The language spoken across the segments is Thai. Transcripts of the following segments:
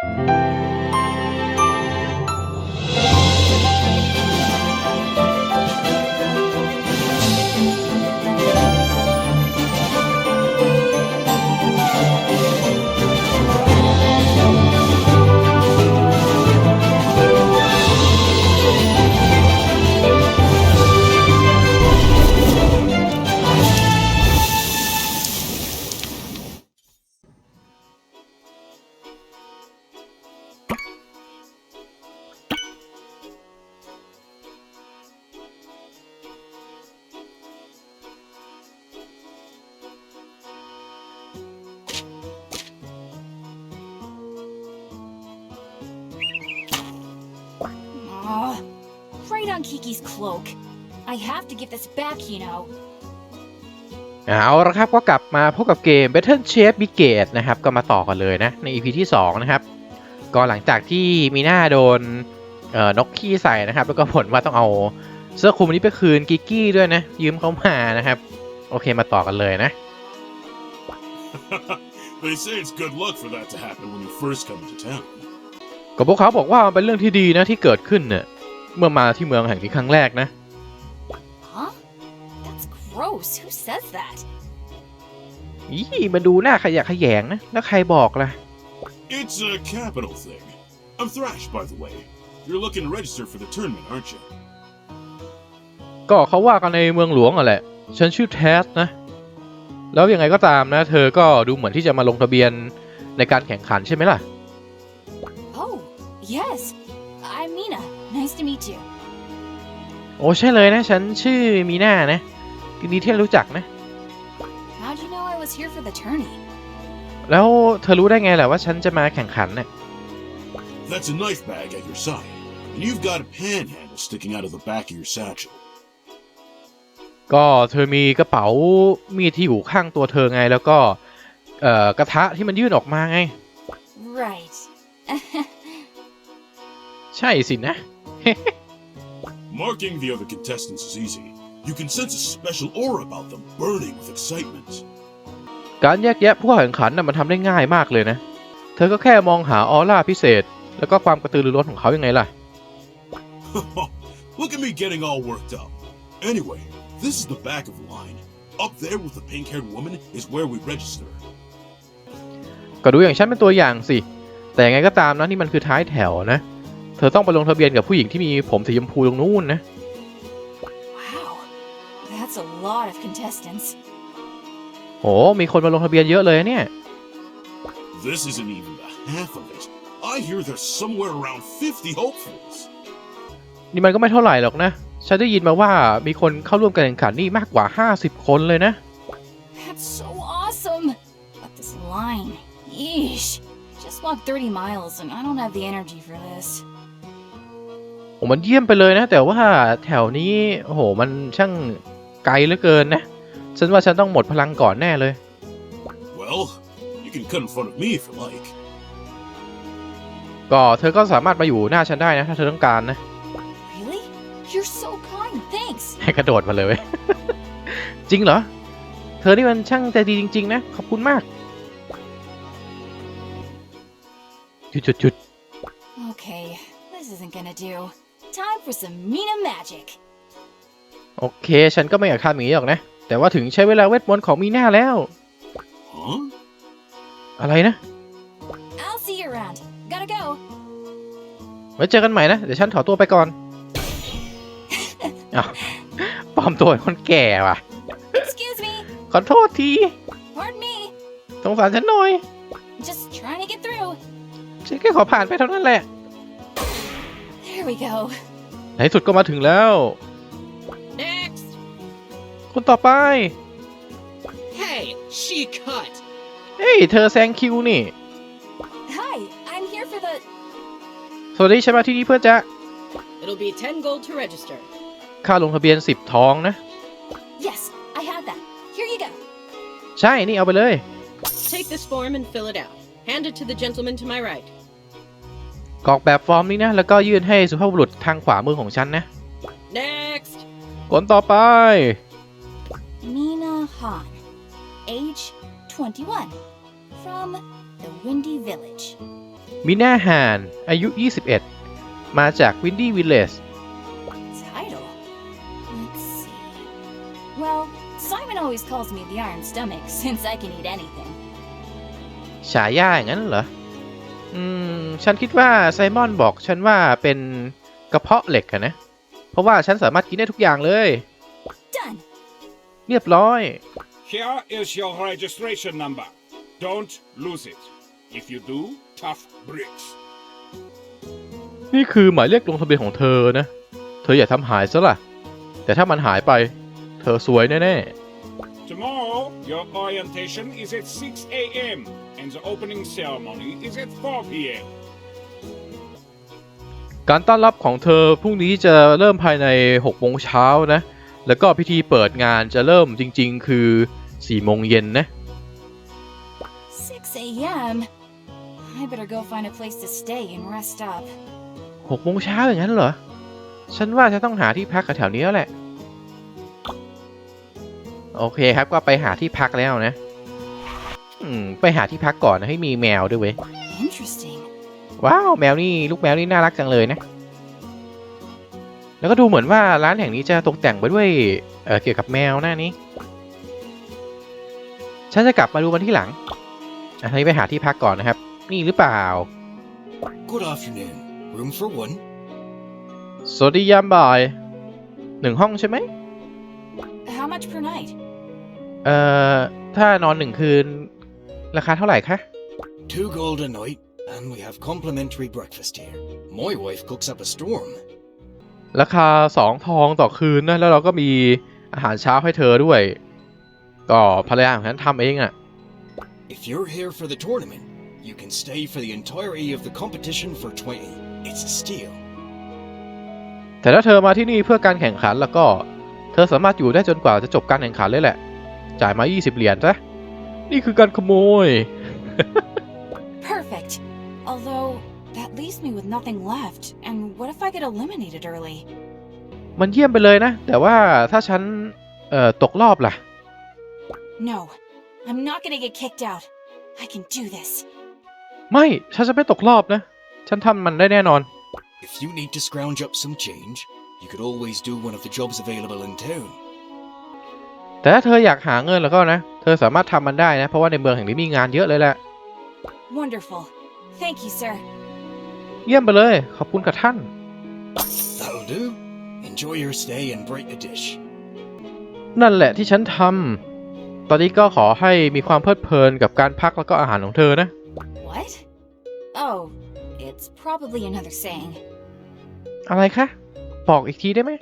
Oh, cloak. I have to get this back, you know. เอาละครับก็กลับมาพบกับเกม Battle Chef Brigade นะครับ ก็มาต่อกันเลยนะ ใน EP ที่ 2 นะครับ ก็หลังจากที่มีหน้าโดนเอ่อนกขี้ใส่นะครับ แล้วก็ผลว่าต้องเอาเสื้อคลุมนี้ไปคืนกิกกี้ด้วยนะ ยืมเขามานะครับ โอเคมาต่อกันเลยนะ they say it's good luck for that to happen when you first come to town. ก็พวกเขาบอกว่ามันเป็นเรื่องที่ดีนะที่เกิดขึ้นเนี่ย เมื่อมาที่เมืองแห่งนี้ครั้งแรกนะ Huh? That's gross. Who says that? อีมาดูหน้าขยะแขยงนะ แล้วใครบอกล่ะ It's a capital thing. I'm Thrash, by the way. You're looking to register for the tournament, aren't you? ก็เขาว่ากันในเมืองหลวงอะแหละ ฉันชื่อแทสนะ แล้วยังไงก็ตามนะ เธอก็ดูเหมือนที่จะมาลงทะเบียนในการแข่งขันใช่ไหมล่ะ Oh, yes. I'm Mina. Nice to meet you. โอ้ใช่เลยนะ ฉันชื่อมีน่านะยินดีที่ได้รู้จักนะ How'd you know I was here for the tourney? แล้วเธอรู้ได้ไงแหละว่าฉันจะมาแข่งขันน่ะ That's a knife bag at your side, and you've got a panhandle sticking out of the back of your satchel. ก็เธอมีกระเป๋ามีดที่อยู่ข้างตัวเธอไง แล้วก็เอ่อกระทะที่มันยื่นออกมาไง Right. ใช่สินะ Marking the other contestants is easy. You can sense a special aura about them, burning with excitement. การแยกแยะผู้เข้าแข่งขันน่ะมันทำได้ง่ายมากเลยนะ เธอก็แค่มองหาออร่าพิเศษ แล้วก็ความกระตือรือร้นของเขายังไงล่ะ Look at me getting all worked up. Anyway, this is the back of the line. Up there with the pink-haired woman is where we register. ก็ดูอย่างฉันเป็นตัวอย่างสิ แต่ยังไงก็ตามนะนี่มันคือท้ายแถวนะ เธอต้องไปลงทะเบียนกับผู้หญิงที่มีผมสีชมพูตรงนู้นนะ Wow. That's a lot of contestants. โหมีคนมาลงทะเบียนเยอะเลยเนี่ย This isn't even the half of it. I hear there's somewhere around 50 hopefuls. นี่มันก็ไม่เท่าไหร่หรอกนะ ฉันได้ยินมาว่ามีคนเข้าร่วมการแข่งขันนี่มากกว่า 50 คนเลยนะ That's so awesome. But this line, yeesh. Just walked 30 miles and I don't have the energy for this. โอ้มันเยี่ยมไปเลยนะ แต่ว่าแถวนี้โอ้โหมันช่างไกลเหลือเกินนะ ฉันว่าฉันต้องหมดพลังก่อนแน่เลย Well, you can cut in front of me if you like. ก็เธอก็สามารถมาอยู่หน้าฉันได้นะ ถ้าเธอต้องการนะ Really? You're so kind. Thanks. ให้กระโดดมาเลยเว้ยจริงเหรอ เธอนี่มันช่างใจดีจริง ๆ นะ ขอบคุณมากจุดจุดจุด Okay, this isn't gonna do. Time for some Mina magic. โอเค ฉันก็ไม่อยากทำอย่างนี้หรอกนะ แต่ว่าถึงใช้เวลาเวทมนต์ของมีหน้าแล้ว Huh? อะไรนะ I'll see you around. Gotta go. ไว้เจอกันใหม่นะ เดี๋ยวฉันขอตัวไปก่อนอ้าวปลอมตัวเป็นคนแก่ว่ะ Excuse me. ขอโทษที Pardon me. สงสารฉันหน่อย Just trying to get through. ฉันแค่ขอผ่านไปเท่านั้นแหละ There we go. ในที่สุดก็มาถึงแล้ว Next! คนต่อไป Hey, she cut! เฮ้ย เธอแซงคิวนี่ Hi, I'm here for the. สวัสดีฉันมาที่นี่เพื่อจะ It'll be 10 gold to register. ค่าลงทะเบียน 10 ทองนะ Yes, I have that. Here you go. ใช่ นี่เอาไปเลย Take this form and fill it out. Hand it to the gentleman to my right. กรอกแบบฟอร์มนี้นะ แล้วก็ยื่นให้สุภาพบุรุษทางขวามือของฉันนะ Next! คนต่อไป Mina Han, age 21, from the Windy Village. มิน่าฮานอายุ 21 มาจากวินดี้วิลเลจ Title? Let's see. Well, Simon always calls me the Iron Stomach since I can eat anything. ฉายาอย่างนั้นเหรอ อืม ฉันคิดว่าไซมอนบอกฉันว่าเป็นกระเพาะเหล็กอะนะ เพราะว่าฉันสามารถกินได้ทุกอย่างเลย Done. เรียบร้อย Here is your registration number. Don't lose it. If you do, tough bricks. นี่คือหมายเลขลงทะเบียนของเธอนะ เธออย่าทำหายซะล่ะ แต่ถ้ามันหายไป เธอสวยแน่ Tomorrow, your orientation is at 6 a.m. and the opening ceremony is at 4 p.m. ๆการต้อนรับของเธอพรุ่งนี้จะเริ่มภายใน6โมงเช้านะ แล้วก็พิธีเปิดงานจะเริ่มจริง ๆ คือ4โมงเย็นนะ 6 a.m. I better go find a place to stay and rest up. 6โมงเช้าอย่างนั้นเหรอ ฉันว่าจะต้องหาที่พักแถวๆนี้แล้วแหละ โอเคครับก็ไปหาที่พักแล้วนะอืมไปหาที่พักก่อนนะให้มีแมวด้วยเว้ย Interesting. ว้าวแมวนี่ลูกแมวนี่น่ารักจังเลยนะ แล้วก็ดูเหมือนว่าร้านแห่งนี้จะตกแต่งไปด้วยเอ่อเกี่ยวกับแมวหน้านี้ ฉันจะกลับมาดูมันที่หลังอะทีนี้ไปหาที่พักก่อนนะครับ นี่หรือเปล่า Good afternoon. Room for one? สวัสดียามบ่ายหนึ่งห้องใช่ไหม How much per night? เอ่อ ถ้านอนหนึ่งคืน ราคาเท่าไหร่คะ Two gold a night, and we have complimentary breakfast here. My wife cooks up a storm. ราคาสองทองต่อคืนนะ แล้วเราก็มีอาหารเช้าให้เธอด้วย ก็ภรรยาของฉันทำเองอะ่ะ If you're here for the tournament, you can stay for the entirety of the competition for 20. It's a steal. แต่ถ้าเธอมาที่นี่เพื่อการแข่งขันแล้วก็ เธอสามารถอยู่ได้จนกว่าจะจบการแข่งขันเลยแหละ จ่ายมา 20 เหรียญซะนี่คือการขโมย Perfect. Although, that leaves me with nothing left. And what if I get eliminated early? มันเยี่ยมไปเลยนะ แต่ว่าถ้าฉันเอ่อตกรอบล่ะ No, I'm not gonna get kicked out. I can do this. ไม่ ฉันจะไม่ตกรอบนะ ฉันทำมันได้แน่นอน If you need to scrounge up some change, you could always do one of the jobs available in town. แต่ถ้าเธออยากหาเงินแล้วก็นะ เธอสามารถทำมันได้นะ เพราะว่าในเมืองแห่งนี้มีงานเยอะเลยแหละ Wonderful. Thank you, sir. เยี่ยมไปเลย ขอบคุณกับท่าน That'll do. Enjoy your stay and break the dish. นั่นแหละที่ฉันทำตอนนี้ก็ขอให้มีความเพลิดเพลินกับการพักแล้วก็อาหารของเธอนะ What? Oh, it's probably another saying. อะไรคะ บอกอีกทีได้ไหม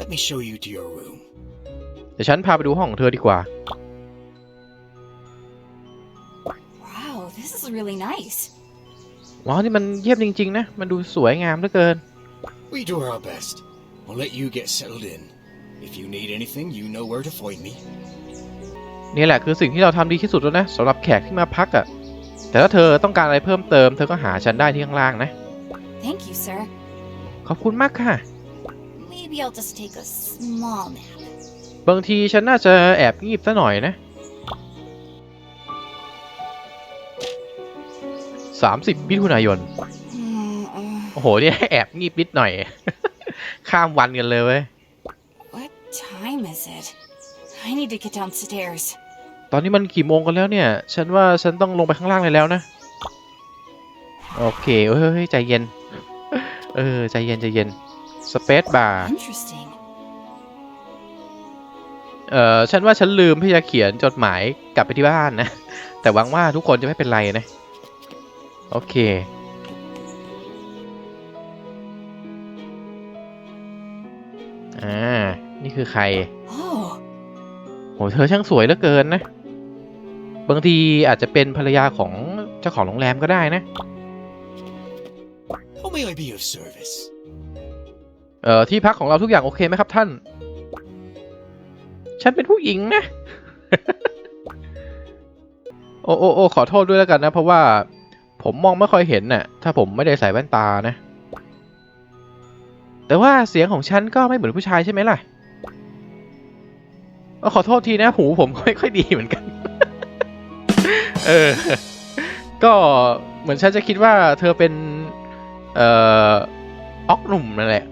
Let me show you to your room. เดี๋ยวฉันพาไปดูห้องของเธอดีกว่า Wow, this is really nice. ว้าวนี่มันเยี่ยมจริง ๆ นะ มันดูสวยงามเหลือเกิน We do our best. We'll let you get settled in. If you need anything, you know where to find me. นี่แหละคือสิ่งที่เราทำดีที่สุดแล้วนะสำหรับแขกที่มาพักอะ่ะ แต่ถ้าเธอต้องการอะไรเพิ่มเติม เธอก็หาฉันได้ที่ข้างล่างนะ Thank you, sir. ขอบคุณมากค่ะ Maybe I'll just take a small nap. บางทีฉันน่าจะแอบงีบซะหน่อยนะ30มิถุนายน Hmm, uh, โอ้โห เนี่ยแอบงีบนิดหน่อย ข้ามวันกันเลยเว้ย what time is it? I need to get downstairs. ตอนนี้มันกี่โมงกันแล้วเนี่ย ฉันว่าฉันต้องลงไปข้างล่างเลยแล้วนะ โอเค เฮ้ยเฮ้ยใจเย็น เออ ใจเย็น ใจเย็น สเปซบาร์ Interesting. เอ่อฉันว่าฉันลืมที่จะเขียนจดหมายกลับไปที่บ้านนะ แต่หวังว่าทุกคนจะไม่เป็นไรนะ โอเค อ่า นี่คือใคร Oh, โห เธอช่างสวยเหลือเกินนะ บางทีอาจจะเป็นภรรยาของเจ้าของโรงแรมก็ได้นะ How may I be of service? เอ่อที่พักของเราทุกอย่างโอเคไหมครับท่าน ฉันเป็นผู้หญิงนะ โอ้โอ้โอ้ขอโทษด้วยแล้วกันนะ เพราะว่าผมมองไม่ค่อยเห็นน่ะ ถ้าผมไม่ได้ใส่แว่นตานะ แต่ว่าเสียงของฉันก็ไม่เหมือนผู้ชายใช่ไหมล่ะขอโทษทีนะ หูผมไม่ค่อยดีเหมือนกัน เออ ก็เหมือนฉันจะคิดว่าเธอเป็น เอ่อออกหนุ่มนั่นแหละ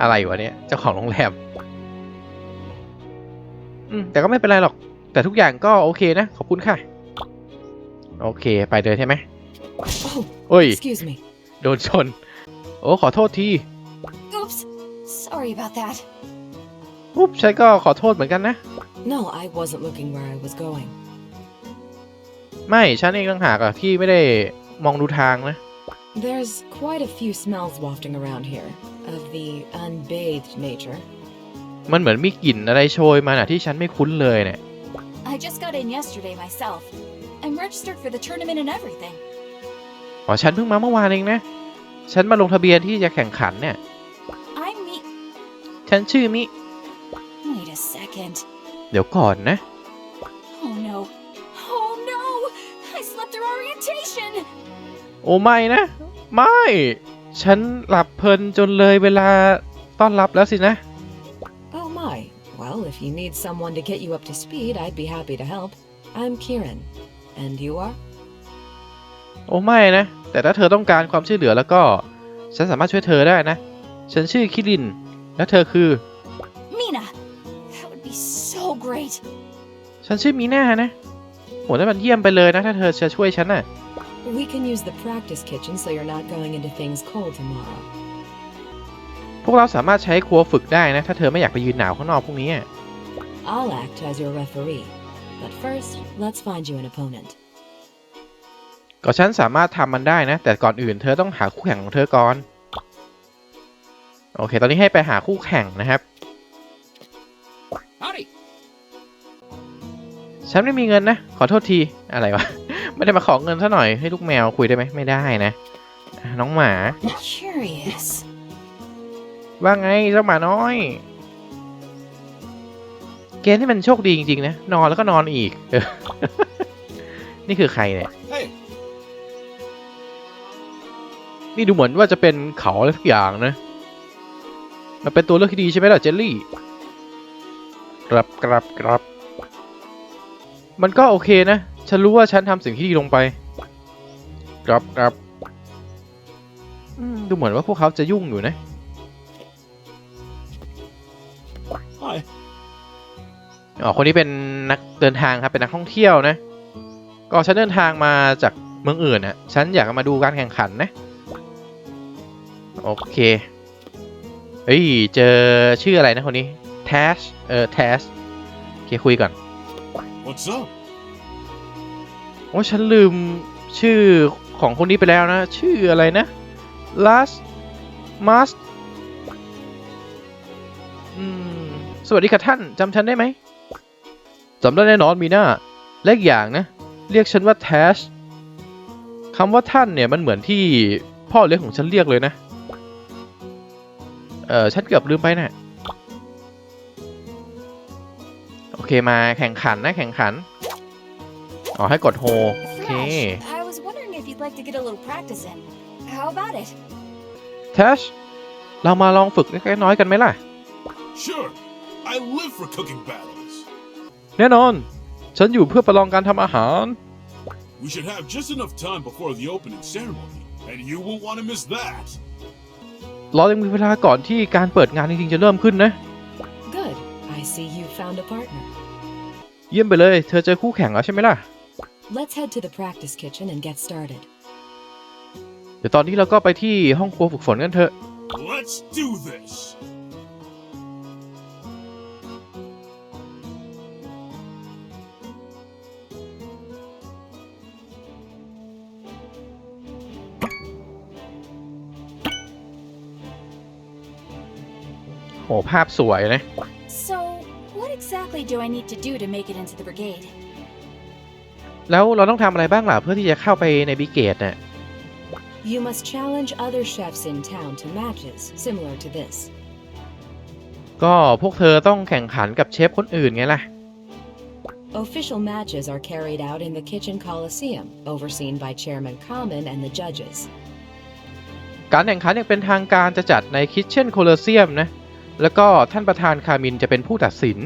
อะไรวะเนี่ย เจ้าของโรงแรม อืมแต่ก็ไม่เป็นไรหรอก แต่ทุกอย่างก็โอเคนะ ขอบคุณค่ะ โอเค ไปเลยใช่ไหม Oh, โอ้ย excuse me. โดนชน โอ้ขอโทษที Oops. Sorry about that. ปุ๊บฉันก็ขอโทษเหมือนกันนะ No, I wasn't looking where I was going. ไม่ฉันเองต่างหากอะที่ไม่ได้มองดูทางนะ There's quite a few smells wafting around here, of the unbathed nature. มันเหมือนมีกลิ่นอะไรโชยมาน่ะที่ฉันไม่คุ้นเลยเนี่ย I just got in yesterday myself. I'm registered for the tournament and everything. อ๋อฉันเพิ่งมาเมื่อวานเองนะ ฉันมาลงทะเบียนที่จะแข่งขันเนี่ย I'm me. ฉันชื่อมิ Wait a second. เดี๋ยวก่อนนะ Oh no. Oh no! I slept through orientation! โอ้ไม่นะ ไม่ ฉันหลับเพลินจนเลยเวลาต้อนรับแล้วสินะ Oh my. Well, if you need someone to get you up to speed, I'd be happy to help. I'm Kieran. And you are? โอ้ไม่นะ แต่ถ้าเธอต้องการความช่วยเหลือแล้วก็ ฉันสามารถช่วยเธอได้นะ ฉันชื่อคิริน และเธอคือ Mina! That would be so great. ฉันชื่อมีน่านะโหนั่นมันเยี่ยมไปเลยนะ ถ้าเธอจะช่วยฉันน่ะ We can use the practice kitchen so you're not going into things cold tomorrow. พวกเราสามารถใช้ครัวฝึกได้นะ ถ้าเธอไม่อยากไปยืนหนาวข้างนอกพวกนี้อะ I'll act as your referee. But first, let's find you an opponent. ก็ฉันสามารถทำมันได้นะ แต่ก่อนอื่นเธอต้องหาคู่แข่งของเธอก่อน โอเค ตอนนี้ให้ไปหาคู่แข่งนะครับ Howdy. ฉันไม่มีเงินนะ ขอโทษที อะไรวะ ไม่ได้มาขอเงินซะหน่อย ให้ลูกแมวคุยได้ไหม ไม่ได้นะอะน้องหมา Curious. ว่าไงเจ้าหมาน้อย เกมที่มันโชคดีจริง ๆ นะ นอนแล้วก็นอนอีกเออนี่คือใครเนี่ย Hey, นี่ดูเหมือนว่าจะเป็นเขาอะไรสักอย่างนะ มันเป็นตัวเลือกที่ดีใช่ไหมล่ะเจลลี่กรับกรับกรับมันก็โอเคนะ ฉันรู้ว่าฉันทำสิ่งที่ดีลงไปกรับกรับอืมดูเหมือนว่าพวกเขาจะยุ่งอยู่นะ อ๋อคนนี้เป็นนักเดินทางครับเป็นนักท่องเที่ยวนะ ก็ฉันเดินทางมาจากเมืองอื่นน่ะฉันอยากมาดูการแข่งขันนะ โอเคเฮ้ยเจอชื่ออะไรนะคนนี้แทชเออแทชโอเคคุยก่อน What's up? โอ้ฉันลืมชื่อของคนนี้ไปแล้วนะ ชื่ออะไรนะ last must สวัสดีค่ะท่านจำฉันได้ไหมจำได้แน่นอนมีหน้าและอีกอย่างนะ เรียกฉันว่าแทชคำว่าท่านเนี่ยมันเหมือนที่พ่อเลี้ยงของฉันเรียกเลยนะ เออฉันเกือบลืมไปนะ่ะโอเคมาแข่งขันนะแข่งขัน อ๋อให้กดโฮโอเค Thrash, I was wondering if you'd like to get a little practice in. How about it? แทชเรามาลองฝึกเล็กๆน้อยๆกันไหมล่ะ Sure. I live for cooking battles. แน่นอน ฉันอยู่เพื่อประลองการทำอาหาร We should have just enough time before the opening ceremony, and you won't want to miss that. เรายังมีเวลาก่อนที่การเปิดงานจริงๆจะเริ่มขึ้นนะ Good. I see you found a partner. เยี่ยมไปเลย เธอเจอคู่แข่งแล้วใช่ไหมล่ะ Let's head to the practice kitchen and get started. เดี๋ยวตอนนี้เราก็ไปที่ห้องครัวฝึกฝนกันเถอะ Let's do this. โหภาพสวยนะ So, what exactly do I need to do to make it into the brigade? แล้วเราต้องทำอะไรบ้างล่ะเพื่อที่จะเข้าไปในบิเกตน่ะ You must challenge other chefs in town to matches similar to this. ก็พวกเธอต้องแข่งขันกับเชฟคนอื่นไงล่ะ Official matches are carried out in the kitchen coliseum, overseen by Chairman Common and the judges. การแข่งขันอย่างเป็นทางการจะจัดในคิทเช่นโคลเซียมนะ แล้วก็ท่านประธานคามินจะเป็นผู้ตัดสิน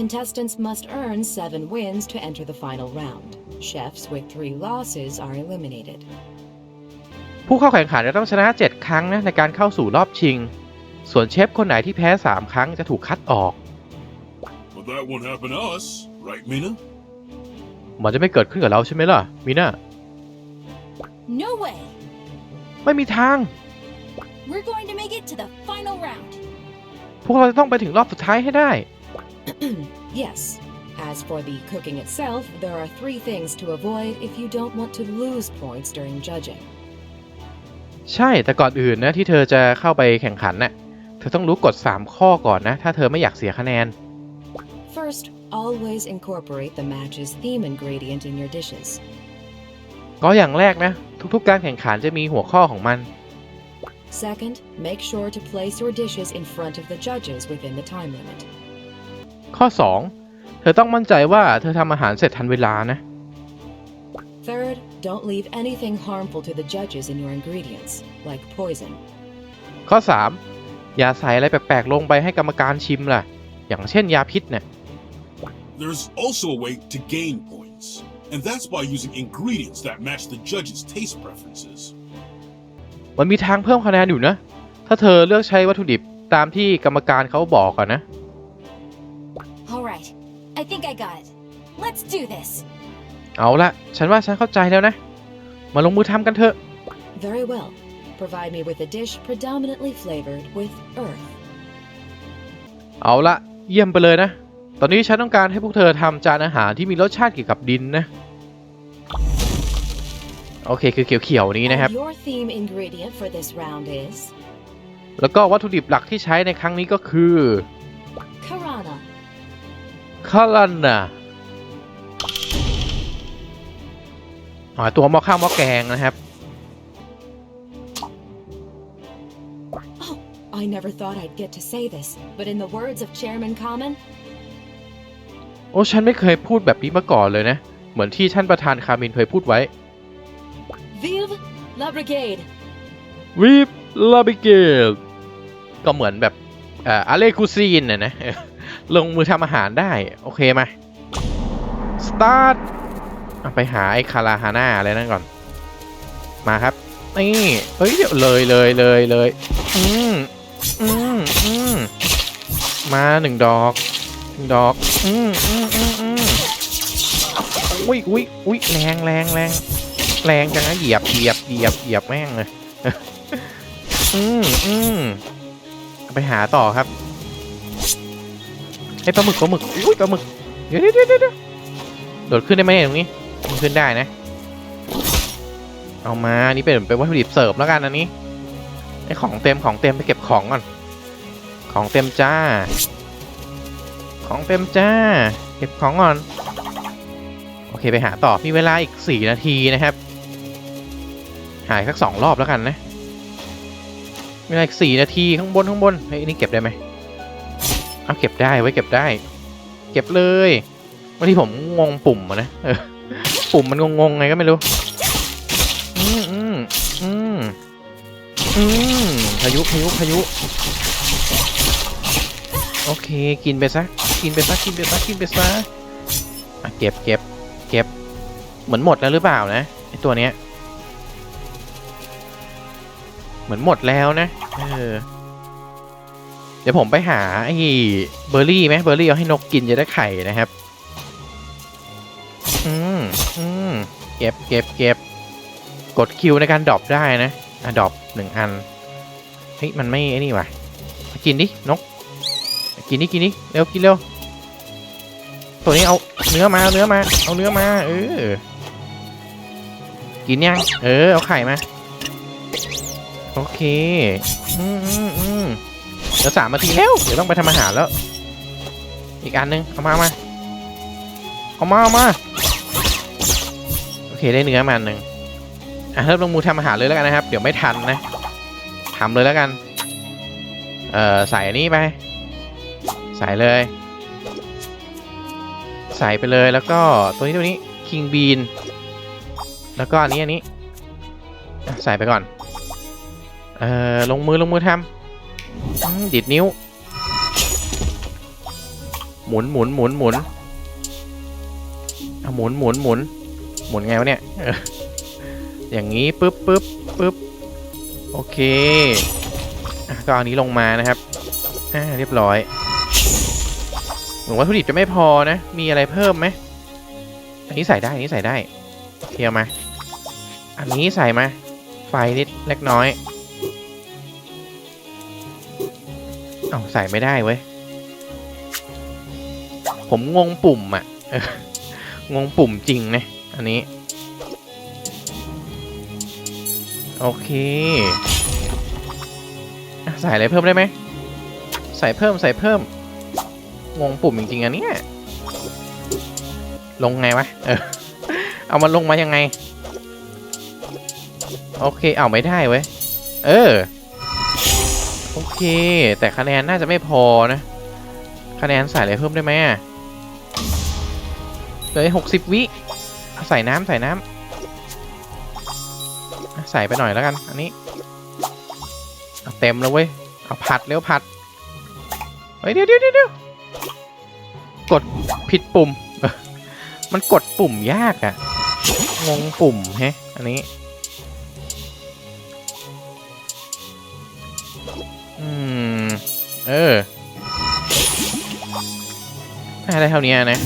Contestants must earn seven wins to enter the final round. Chefs with three losses are eliminated. ผู้เข้าแข่งขันจะต้องชนะ 7 ครั้งนะในการเข้าสู่รอบชิง ส่วนเชฟคนไหนที่แพ้ 3 ครั้งจะถูกคัดออก But that won't happen to us, right, Mina? มันจะไม่เกิดขึ้นกับเราใช่ไหมล่ะมีน่า No way! ไม่มีทาง We're going to make it to the final round. พวกเราจะต้องไปถึงรอบสุดท้ายให้ได้ yes. As for the cooking itself, there are three things to avoid if you don't want to lose points during judging. ใช่แต่ก่อนอื่นนะที่เธอจะเข้าไปแข่งขันน่ะเธอต้องรู้กฎ 3 ข้อก่อนนะ ถ้าเธอไม่อยากเสียคะแนน First, always incorporate the match's theme ingredient in your dishes. ก็อย่างแรกนะ ทุกๆ การแข่งขันจะมีหัวข้อของมัน Second, make sure to place your dishes in front of the judges within the time limit. ข้อ 2 เธอต้องมั่นใจว่าเธอทำอาหารเสร็จทันเวลานะ Third, don't leave anything harmful to the judges in your ingredients, like poison. ข้อ 3 อย่าใส่อะไรแปลกๆ ลงไปให้กรรมการชิมล่ะ อย่างเช่นยาพิษเนี่ย There's also a way to gain points, and that's by using ingredients that match the judges' taste preferences. มันมีทางเพิ่มคะแนนอยู่นะ ถ้าเธอเลือกใช้วัตถุดิบตามที่กรรมการเขาบอกอะนะ Alright, I think I got it. Let's do this. เอาละฉันว่าฉันเข้าใจแล้วนะ มาลงมือทำกันเถอะ Very well. Provide me with a dish predominantly flavored with earth. เอาละเยี่ยมไปเลยนะ ตอนนี้ฉันต้องการให้พวกเธอทำจานอาหารที่มีรสชาติเกี่ยวกับดินนะ โอเคคือเขียวๆนี้นะครับ And your theme ingredient for this round is แล้วก็วัตถุดิบหลักที่ใช้ในครั้งนี้ก็คือ Karana. คารันนะอ๋อตัวหม้อข้าวหม้อแกงนะครับ Oh, I never thought I'd get to say this, but in the words of Chairman Common, โอ้ ฉันไม่เคยพูดแบบนี้มาก่อนเลยนะ เหมือนที่ท่านประธานคามินเคยพูดไว้ Vive la Brigade! วิบลาบิเกลก็เหมือนแบบเอ่ออาเลคูซีนน่ะนะ ลงมือทำอาหารได้ โอเคมาสตาร์ทไปหาไอ้คาราฮาน่าอะไรนั่นก่อน มาครับ นี่เฮ้ยเดี๋ยวเลยเลยเลยเลยอืมอืมอืมมาหนึ่งดอกหนึ่งดอก อืมอืมอืมอืมอุ้ยอุ้ยอุ้ยแรงแรงแรง แรงจังนะเหยียบเหยียบเหยียบเหยียบแม่งเลยอืมอืมไปหาต่อครับไอ้ปลาหมึกปลาหมึกอุ้ยปลาหมึกเดี๋ยวเดี๋ยวเดี๋ยวเดี๋ยวโดดขึ้นได้ไหมตรงนี้มันขึ้นได้นะ เอามานี่เป็นเป็นวัตถุดิบเสิร์ฟแล้วกันอันนี้ไอ้ของเต็มของเต็มไปเก็บของก่อน ของเต็มจ้า ของเต็มจ้า เก็บของก่อน โอเคไปหาต่อมีเวลาอีกสี่นาทีนะครับ หายสักสองรอบแล้วกันนะมีอะไรอีกสี่นาทีข้างบนข้างบนเฮ้ยนี่เก็บได้ไหมเอาเก็บได้ไว้เก็บได้ เก็บเลยบางทีผมงงปุ่มอะนะเออปุ่มมันงงๆไงก็ไม่รู้ อืมอืมอืมอืมพายุพายุพายุ โอเคกินไปซะกินไปซะกินไปซะกินไปซะเก็บเก็บเก็บเหมือนหมดแล้วหรือเปล่านะไอตัวเนี้ย เหมือนหมดแล้วนะ เออ เดี๋ยวผมไปหาไอ้เบอร์รี่ไหมเบอร์รี่เอาให้นกกินจะได้ไข่นะครับ อืมอืมเก็บเก็บเก็บกดคิวในการดรอปได้นะอะดรอปหนึ่งอัน เฮ้ย มันไม่ไอ้นี่ว่ะ กินดิ นก กินดิกินดิเร็วกินเร็ว ตัวนี้เอาเนื้อมาเอาเนื้อมา เอาเนื้อมา เออ กินยัง เออ เอาไข่มา โอเค อืมอืมอืมเดี๋ยวสามนาทีแล้วเดี๋ยวต้องไปทำอาหารแล้ว อีกอันนึงเอามามาเอามาเอามาโอเคได้เนื้อมาหนึ่งอะเริ่มลงมือทำอาหารเลยแล้วกันนะครับ เดี๋ยวไม่ทันนะทำเลยแล้วกัน เอ่อใส่อันนี้ไป ใส่เลย ใส่ไปเลยแล้วก็ตัวนี้ตัวนี้คิงบีนแล้วก็อันนี้อันนี้ใส่ไปก่อน เอ่อลงมือลงมือทำดิดนิ้ว หมุนหมุนหมุนหมุนหมุนหมุนหมุนหมุนไงวะเนี่ยอย่างนี้ปึ๊บปึ๊บปึ๊บโอเคก็เอาอันนี้ลงมานะครับอ่าเรียบร้อยหนูวัตถุดิบจะไม่พอนะ มีอะไรเพิ่มไหมอันนี้ใส่ได้อันนี้ใส่ได้เทียมมาอันนี้ใส่มา ไฟนิดเล็กน้อย เอาใส่ไม่ได้เว้ย ผมงงปุ่มอะงงปุ่มจริงนะ อันนี้ โอเคใส่อะไรเพิ่มได้ไหม ใส่เพิ่มใส่เพิ่ม งงปุ่มจริงๆอันเนี้ยลงไงวะ เออ เอามันลงมายังไง โอเค เอาไม่ได้เว้ย เออ เค แต่คะแนนน่าจะไม่พอนะ คะแนนใส่อะไรเพิ่มได้ไหมเหลยหกสิบวิใส่น้ำใส่น้ำใส่ไปหน่อยแล้วกัน อันนี้เเต็มแล้วเว้ย เอาผัดเร็วผัด เฮ้ยเดี๋ยวเดี๋ยวเดี๋ยวกดผิดปุ่ม มันกดปุ่มยากอะงงปุ่มแฮะ อันนี้ อืม เออน่าได้เท่านี้นะ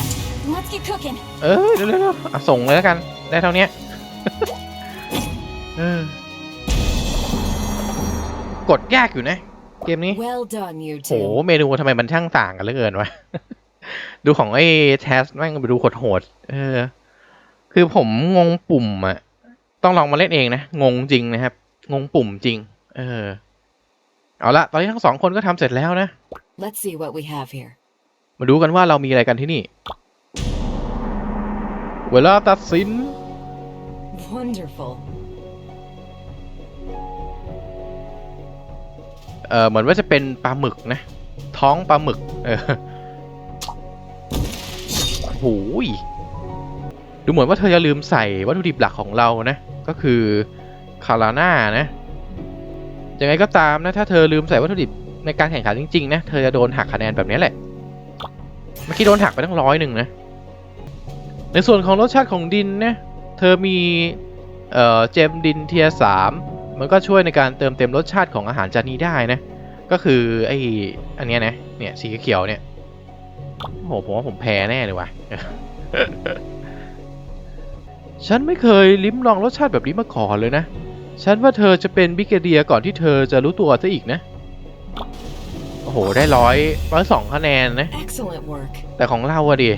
Let's get cooking. เออเร็วๆๆอะส่งเลยแล้วกัน ได้เท่านี้เออกดยากอยู่นะ เกมนี้ Well done, you โห two. เมนูทำไมมันช่างต่างกันเหลือเกินวะ ดูของไอ้แทสแม่งไปดูโหดๆเออ คือผมงงปุ่มอะต้องลองมาเล่นเองนะ งงจริงนะครับ งงปุ่มจริง เออ เอาละตอนนี้ทั้งสองคนก็ทำเสร็จแล้วนะ Let's see what we have here. มาดูกันว่าเรามีอะไรกันที่นี่ เวลาตัดสิน Wonderful. เออเหมือนว่าจะเป็นปลาหมึกนะ ท้องปลาหมึก เออโหูยดูเหมือนว่าเธอจะลืมใส่วัตถุดิบหลักของเรานะ ก็คือคาราน่านะ ยังไงก็ตามนะถ้าเธอลืมใส่วัตถุดิบในการแข่งขันจริงๆนะเธอจะโดนหักคะแนนแบบนี้แหละ เมื่อกี้โดนหักไปตั้งร้อยหนึ่งนะ ในส่วนของรสชาติของดินนะเธอมีเอ่อเจมดินเทียสามมันก็ช่วยในการเติมเต็มรสชาติของอาหารจานนี้ได้นะ ก็คือไออันเนี้ยนะเนี่ยสีเขียวเนี่ยโอ้โหผมว่าผมแพ้แน่เลยว่ะฉันไม่เคยลิ้มลองรสชาติแบบนี้มาก่อนเลยนะ ฉันว่าเธอจะเป็นบิกเกเดียก่อนที่เธอจะรู้ตัวซะอีกนะ โอ้โห ได้ร้อยร้อยสองคะแนนนะ Excellent work. แต่ของเราอะดิ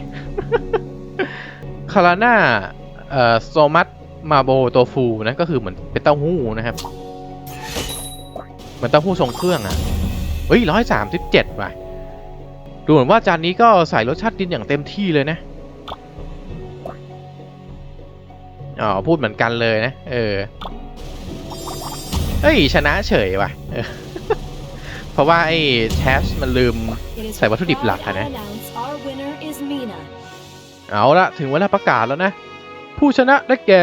คาราน่าเอ่อโซมัตมาโบโตฟูนะ ก็คือเหมือนเป็นเต้าหู้นะครับ เหมือนเต้าหู้ทรงเครื่องอะเฮ้ยร้อยสามสิบเจ็ดว่ะดูเหมือนว่าจานนี้ก็ใส่รสชาติดินอย่างเต็มที่เลยนะอ๋อพูดเหมือนกันเลยนะ เออ เฮ้ย ชนะเฉยว่ะเออเพราะว่าไอ้แทสมันลืม It is ใส่วัตถุดิบหลักอะนะ proud to announce our winner is Mina. เอาละถึงเวลาประกาศแล้วนะ ผู้ชนะได้แก่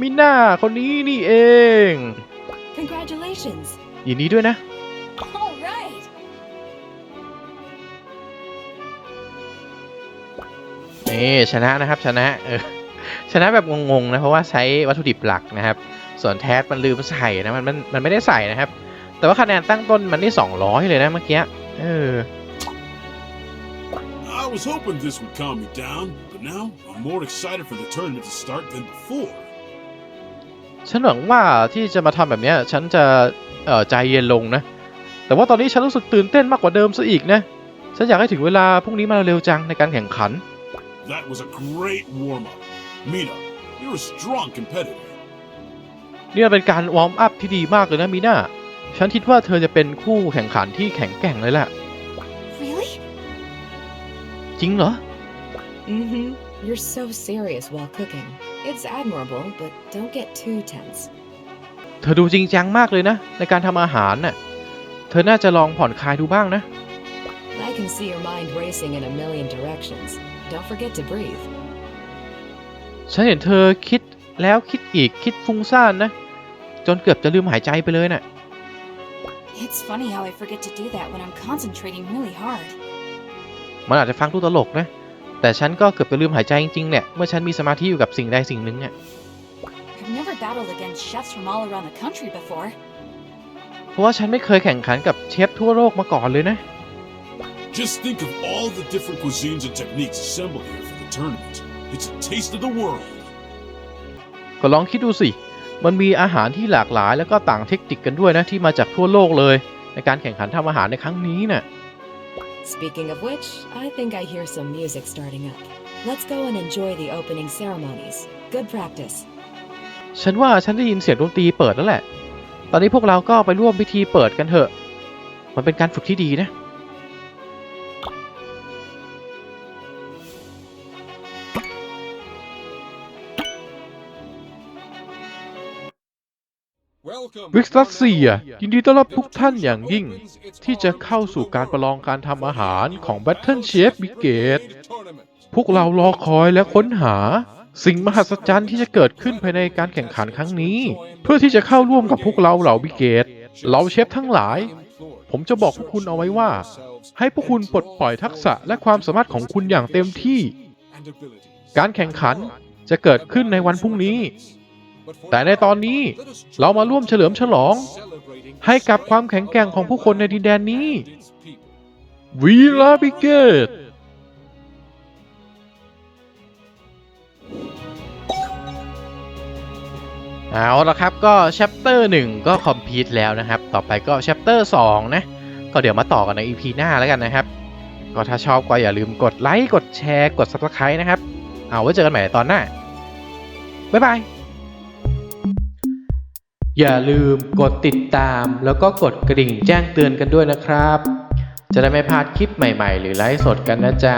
มิน่าคนนี้นี่เอง Congratulations. ยินดีด้วยนะ All right. นี่ชนะนะครับชนะเออชนะแบบงงๆนะเพราะว่าใช้วัตถุดิบหลักนะครับ ส่วนแทสมันลืมใส่นะมันมันมันไม่ได้ใส่นะครับ แต่ว่าคะแนนตั้งต้นมันได้200 เลยนะเมื่อกี้เออ I was hoping this would calm me down, but now I'm more excited for the tournament to start than before. ฉันหวังว่าที่จะมาทำแบบเนี้ยฉันจะเอ่อใจเย็นลงนะ แต่ว่าตอนนี้ฉันรู้สึกตื่นเต้นมากกว่าเดิมซะอีกนะ ฉันอยากให้ถึงเวลาพรุ่งนี้มาเร็วจังในการแข่งขัน That was a great warm up. Mina, you're a strong competitor. เนี่ยเป็นการวอร์มอัพที่ดีมากเลยนะมีน่าฉันคิดว่าเธอจะเป็นคู่แข่งขันที่แข็งแกร่งเลยแหละ Really? จริงเหรอ Mm-hmm. You're so serious while cooking. It's admirable, but don't get too tense. เธอดูจริงจังมากเลยนะ ในการทำอาหารน่ะ เธอน่าจะลองผ่อนคลายดูบ้างนะ I can see your mind racing in a million directions. Don't forget to breathe. ฉันเห็นเธอคิด แล้วคิดอีกคิดฟุ้งซ่านนะ จนเกือบจะลืมหายใจไปเลยน่ะ It's funny how I forget to do that when I'm concentrating really hard. มันอาจจะฟังดูตลกนะแแต่ฉันก็เกือบจะลืมหายใจจริงๆเนี่ยเมื่อฉันมีสมาธิอยู่กับสิ่งใดสิ่งหนึ่งเนี่ย I've never battled against chefs from all around the country before. เพราะว่าฉันไม่เคยแข่งขันกับเชฟทั่วโลกมาก่อนเลยนะ Just think of all the different cuisines and techniques assembled here for the tournament. It's a taste of the world. ก็ลองคิดดูสิ มันมีอาหารที่หลากหลายแล้วก็ต่างเทคนิคกันด้วยนะที่มาจากทั่วโลกเลย ในการแข่งขันทำอาหารในครั้งนี้น่ะ Speaking of which, I think I hear some music starting up. Let's go and enjoy the opening ceremonies. Good practice. ฉันว่าฉันได้ยินเสียงดนตรีเปิดแล้วแหละ ตอนนี้พวกเราก็ไปร่วมพิธีเปิดกันเถอะ มันเป็นการฝึกที่ดีนะ วิกซัสเซียยินดีต้อนรับทุกท่านอย่างยิ่ง ที่จะเข้าสู่การประลองการทำอาหารของ Battle Chef Brigade พวกเรารอคอยและค้นหา สิ่งมหัศจรรย์ที่จะเกิดขึ้นภายในการแข่งขันครั้งนี้ เพื่อที่จะเข้าร่วมกับพวกเราเหล่าบิเกตเหล่าเชฟทั้งหลาย ผมจะบอกพวกคุณเอาไว้ว่า ให้พวกคุณปลดปล่อยทักษะและความสามารถของคุณอย่างเต็มที่ การแข่งขันจะเกิดขึ้นในวันพรุ่งนี้ แต่ในตอนนี้เรามาร่วมเฉลิมฉลอง ให้กับความแข็งแกร่งของผู้คนในดินแดนนี้วีลาบิเกตเอาละครับก็ chapter 1ก็คอมพลีทแล้วนะครับ ต่อไปก็ chapter 2นะก็เดี๋ยวมาต่อกันใน EP หน้าแล้วกันนะครับ ก็ถ้าชอบก็อย่าลืมกดไลค์กดแชร์กด subscribe นะครับ เอาไว้เจอกันใหม่ตอนหน้า บ๊ายบาย อย่าลืมกดติดตาม แล้วก็กดกระดิ่งแจ้งเตือนกันด้วยนะครับ จะได้ไม่พลาดคลิปใหม่ ๆ หรือไลฟ์สดกันนะจ๊ะ